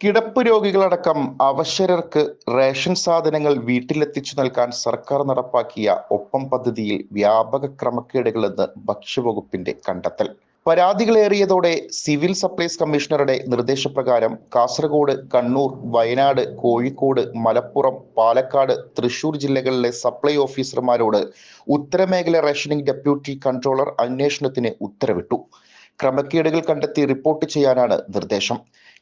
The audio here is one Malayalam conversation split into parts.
കിടപ്പ് രോഗികളടക്കം അവശരർക്ക് റേഷൻ സാധനങ്ങൾ വീട്ടിലെത്തിച്ചു നൽകാൻ സർക്കാർ നടപ്പാക്കിയ ഒപ്പം പദ്ധതിയിൽ വ്യാപക ക്രമക്കേടുകളെന്ന് ഭക്ഷ്യവകുപ്പിന്റെ കണ്ടെത്തൽ. പരാതികളേറിയതോടെ സിവിൽ സപ്ലൈസ് കമ്മീഷണറുടെ നിർദ്ദേശപ്രകാരം കാസർഗോഡ് കണ്ണൂർ വയനാട് കോഴിക്കോട് മലപ്പുറം പാലക്കാട് തൃശൂർ ജില്ലകളിലെ സപ്ലൈ ഓഫീസർമാരോട് ഉത്തരമേഖല റേഷനിംഗ് ഡെപ്യൂട്ടി കൺട്രോളർ അന്വേഷണത്തിന് ഉത്തരവിട്ടു. ക്രമക്കേടുകൾ കണ്ടെത്തി റിപ്പോർട്ട് ചെയ്യാനാണ് നിർദ്ദേശം.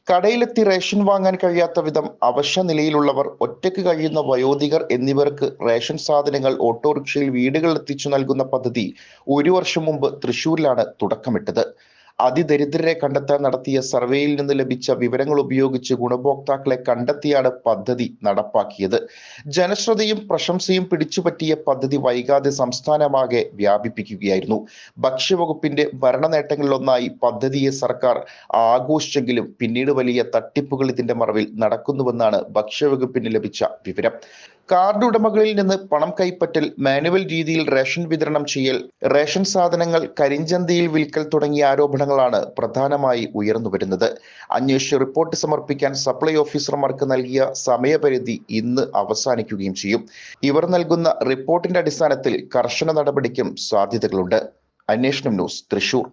കടയിലെത്തി റേഷൻ വാങ്ങാൻ കഴിയാത്ത വിധം അവശ്യ നിലയിലുള്ളവർ ഒറ്റയ്ക്ക് കഴിയുന്ന വയോധികർ എന്നിവർക്ക് റേഷൻ സാധനങ്ങൾ ഓട്ടോറിക്ഷയിൽ വീടുകളിൽ എത്തിച്ചു നൽകുന്ന പദ്ധതി ഒരു വർഷം മുമ്പ് തൃശൂരിലാണ് തുടക്കമിട്ടത്. അതിദരിദ്രരെ കണ്ടെത്താൻ നടത്തിയ സർവേയിൽ നിന്ന് ലഭിച്ച വിവരങ്ങൾ ഉപയോഗിച്ച് ഗുണഭോക്താക്കളെ കണ്ടെത്തിയാണ് പദ്ധതി നടപ്പാക്കിയത്. ജനശ്രദ്ധയും പ്രശംസയും പിടിച്ചുപറ്റിയ പദ്ധതി വൈകാതെ സംസ്ഥാനമാകെ വ്യാപിപ്പിക്കുകയായിരുന്നു. ഭക്ഷ്യവകുപ്പിന്റെ ഭരണ നേട്ടങ്ങളിലൊന്നായി പദ്ധതിയെ സർക്കാർ ആഘോഷിച്ചെങ്കിലും പിന്നീട് വലിയ തട്ടിപ്പുകൾ ഇതിന്റെ മറവിൽ നടക്കുന്നുവെന്നാണ് ഭക്ഷ്യവകുപ്പിന് ലഭിച്ച വിവരം. കാർഡ് ഉടമകളിൽ നിന്ന് പണം കൈപ്പറ്റൽ മാനുവൽ രീതിയിൽ റേഷൻ വിതരണം ചെയ്യൽ റേഷൻ സാധനങ്ങൾ കരിഞ്ചന്തയിൽ വിൽക്കൽ തുടങ്ങിയ ആരോപണങ്ങളാണ് പ്രധാനമായി ഉയർന്നു വരുന്നത്. അന്വേഷിച്ച് റിപ്പോർട്ട് സമർപ്പിക്കാൻ സപ്ലൈ ഓഫീസർമാർക്ക് നൽകിയ സമയപരിധി ഇന്ന് അവസാനിക്കുകയും ചെയ്യും. ഇവർ നൽകുന്ന റിപ്പോർട്ടിന്റെ അടിസ്ഥാനത്തിൽ കർശന നടപടിക്കും സാധ്യതകളുണ്ട്. അന്വേഷണം ന്യൂസ് തൃശൂർ.